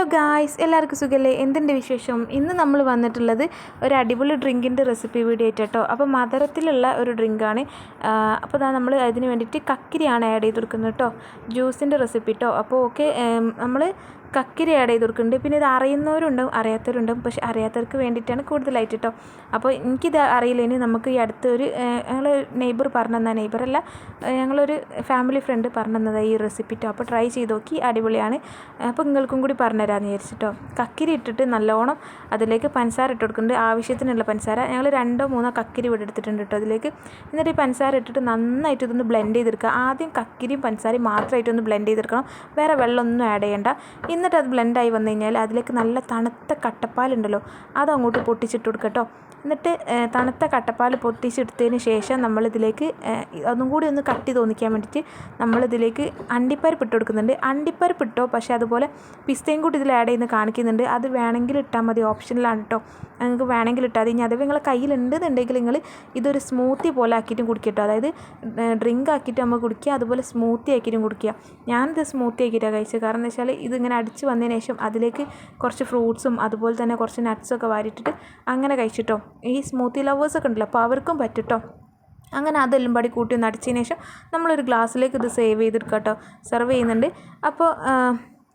Hello guys എല്ലാവർക്കും സുഖമല്ലേ എന്തിന്റെ വിശേഷം? ഇന്ന് നമ്മൾ വന്നിട്ടുള്ളത് ഒരു അടിപൊളി ഡ്രിങ്കിന്റെ റെസിപ്പി വീഡിയോ ആയിട്ട് കേട്ടോ. അപ്പോൾ മധുരത്തിലുള്ള ഒരു ഡ്രിങ്കാണ്. അപ്പോൾ നമ്മൾ അതിന് വേണ്ടിയിട്ട് കക്കിരിയാണ് ആഡ് ചെയ്ത് കൊടുക്കുന്നത് കേട്ടോ. ജ്യൂസിന്റെ റെസിപ്പി കേട്ടോ അപ്പോൾ ഓക്കെ നമ്മൾ കക്കിരി ആഡ് ചെയ്ത് കൊടുക്കുന്നുണ്ട്. പിന്നെ ഇത് അറിയുന്നവരുണ്ടാവും അറിയാത്തവരുണ്ടാവും. പക്ഷെ അറിയാത്തവർക്ക് വേണ്ടിയിട്ടാണ് കൂടുതലായിട്ട് കേട്ടോ അപ്പോൾ എനിക്കിത് അറിയില്ല. നമുക്ക് ഈ അടുത്തൊരു ഞങ്ങൾ നെയ്ബർ പറഞ്ഞു തന്ന നെയ്ബറല്ല ഞങ്ങളൊരു ഫാമിലി ഫ്രണ്ട് പറഞ്ഞു തന്നതാണ് ഈ റെസിപ്പി കേട്ടോ അപ്പോൾ ട്രൈ ചെയ്ത് നോക്കി. അടിപൊളിയാണ്. അപ്പോൾ നിങ്ങൾക്കും കൂടി പറഞ്ഞുതരാമെന്ന് വിചാരിച്ചിട്ടോ കക്കിരി ഇട്ടിട്ട് നല്ലോണം അതിലേക്ക് പഞ്ചസാര ഇട്ട് കൊടുക്കുന്നുണ്ട്. ആവശ്യത്തിനുള്ള പഞ്ചസാര ഞങ്ങൾ രണ്ടോ മൂന്നോ കക്കിരി ഇവിടെ എടുത്തിട്ടുണ്ട് കേട്ടോ അതിലേക്ക്. എന്നിട്ട് ഈ പഞ്ചസാര ഇട്ടിട്ട് നന്നായിട്ട് ഇതൊന്ന് ബ്ലെൻഡ് ചെയ്തെടുക്കുക. ആദ്യം കക്കിരിയും പഞ്ചസാരയും മാത്രമായിട്ടൊന്ന് ബ്ലെൻഡ് ചെയ്തെടുക്കണം. വേറെ വെള്ളമൊന്നും ആഡ് ചെയ്യേണ്ട. എന്നിട്ട് അത് ബ്ലെൻഡായി വന്നു കഴിഞ്ഞാൽ അതിലേക്ക് നല്ല തണുത്ത കട്ടപ്പാലുണ്ടല്ലോ അത് അങ്ങോട്ട് പൊട്ടിച്ചിട്ട് കൊടുക്കട്ടോ എന്നിട്ട് തണുത്ത കട്ടപ്പാൽ പൊട്ടിച്ചെടുത്തതിന് ശേഷം നമ്മളിതിലേക്ക് ഒന്നും കൂടി ഒന്ന് കട്ടി തോന്നിക്കാൻ വേണ്ടിയിട്ട് നമ്മളിതിലേക്ക് അണ്ടിപ്പരിപ്പ് ഇട്ട് കൊടുക്കുന്നുണ്ട്. അണ്ടിപ്പരിപ്പ് ഇട്ടോ പക്ഷേ അതുപോലെ പിസ്തയും കൂടി ഇതിൽ ആഡ് ചെയ്യുന്ന കാണിക്കുന്നുണ്ട്. അത് വേണമെങ്കിൽ ഇട്ടാൽ മതി ഓപ്ഷനിലാണ് കേട്ടോ നിങ്ങൾക്ക് വേണമെങ്കിൽ ഇട്ടാൽ മതി. ഇനി അഥവാ നിങ്ങളെ കയ്യിലുണ്ടെന്നുണ്ടെങ്കിൽ നിങ്ങൾ ഇതൊരു സ്മൂത്തി പോലെ ആക്കിയിട്ടും കുടിക്കട്ടോ അതായത് ഡ്രിങ്ക് ആക്കിയിട്ട് നമ്മൾ കുടിക്കുക അതുപോലെ സ്മൂത്തി ആക്കിയിട്ടും കുടിക്കുക. ഞാനിത് സ്മൂത്തി ആക്കിയിട്ടാണ് കഴിച്ചത്. കാരണം എന്താ വെച്ചാൽ ഇതിങ്ങനെ അടിച്ച് വന്നതിന് ശേഷം അതിലേക്ക് കുറച്ച് ഫ്രൂട്ട്സും അതുപോലെ തന്നെ കുറച്ച് നട്ട്സൊക്കെ വാരിയിട്ടിട്ട് അങ്ങനെ കഴിച്ചിട്ടോ. ഈ സ്മൂത്തി ലവേഴ്സൊക്കെ ഉണ്ടല്ലോ അപ്പോൾ അവർക്കും പറ്റുട്ടോ. അങ്ങനെ അതെല്ലാം പാടി കൂട്ടി ഒന്ന് അടിച്ചതിന് ശേഷം നമ്മളൊരു ഗ്ലാസ്സിലേക്ക് ഇത് സേവ് ചെയ്തെടുക്കാം കേട്ടോ സെർവ് ചെയ്യുന്നുണ്ട്. അപ്പോൾ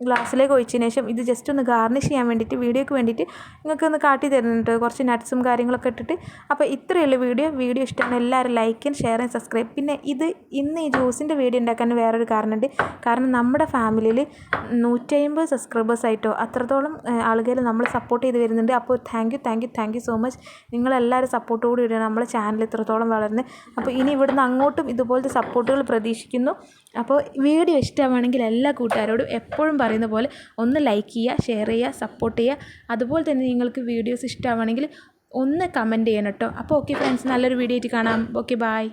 ഗ്ലാസ്സിലേക്ക് ഒഴിച്ചതിന് ശേഷം ഇത് ജസ്റ്റ് ഒന്ന് ഗാർണിഷ് ചെയ്യാൻ വേണ്ടിയിട്ട് വീഡിയോക്ക് വേണ്ടിയിട്ട് നിങ്ങൾക്ക് ഒന്ന് കാട്ടി തരുന്നുണ്ട്. കുറച്ച് നട്ട്സും കാര്യങ്ങളൊക്കെ ഇട്ടിട്ട്. അപ്പോൾ ഇത്രയുള്ള വീഡിയോ. വീഡിയോ ഇഷ്ടമാണ് എല്ലാവരും ലൈക്കും ഷെയറും സബ്സ്ക്രൈബ് പിന്നെ ഇത് ഇന്ന് ഈ ജ്യൂസിന്റെ വീഡിയോ ഉണ്ടാക്കാൻ വേറൊരു കാരണമുണ്ട്. കാരണം നമ്മുടെ ഫാമിലിയിൽ നൂറ്റമ്പത് സബ്സ്ക്രൈബേഴ്സ് ആയിട്ടോ അത്രത്തോളം ആളുകൾ നമ്മൾ സപ്പോർട്ട് ചെയ്ത് വരുന്നുണ്ട്. അപ്പോൾ thank you thank you thank you so much നിങ്ങളെല്ലാവരും സപ്പോർട്ടോട് കൂടിയാണ് നമ്മുടെ ചാനൽ ഇത്രത്തോളം വളർന്ന്. അപ്പോൾ ഇനി ഇവിടുന്ന് അങ്ങോട്ടും ഇതുപോലത്തെ സപ്പോർട്ടുകൾ പ്രതീക്ഷിക്കുന്നു. അപ്പോൾ വീഡിയോ ഇഷ്ടമാണെങ്കിൽ എല്ലാ കൂട്ടുകാരോടും എപ്പോഴും പറയുന്ന പോലെ ഒന്ന് ലൈക്ക് ചെയ്യുക ഷെയർ ചെയ്യുക സപ്പോർട്ട് ചെയ്യുക. അതുപോലെ തന്നെ നിങ്ങൾക്ക് വീഡിയോസ് ഇഷ്ടമാണെങ്കിൽ ഒന്ന് കമന്റ് ചെയ്യണം കേട്ടോ അപ്പോൾ ഓക്കെ ഫ്രണ്ട്സ് നല്ലൊരു വീഡിയോ ആയിട്ട് കാണാം. Okay bye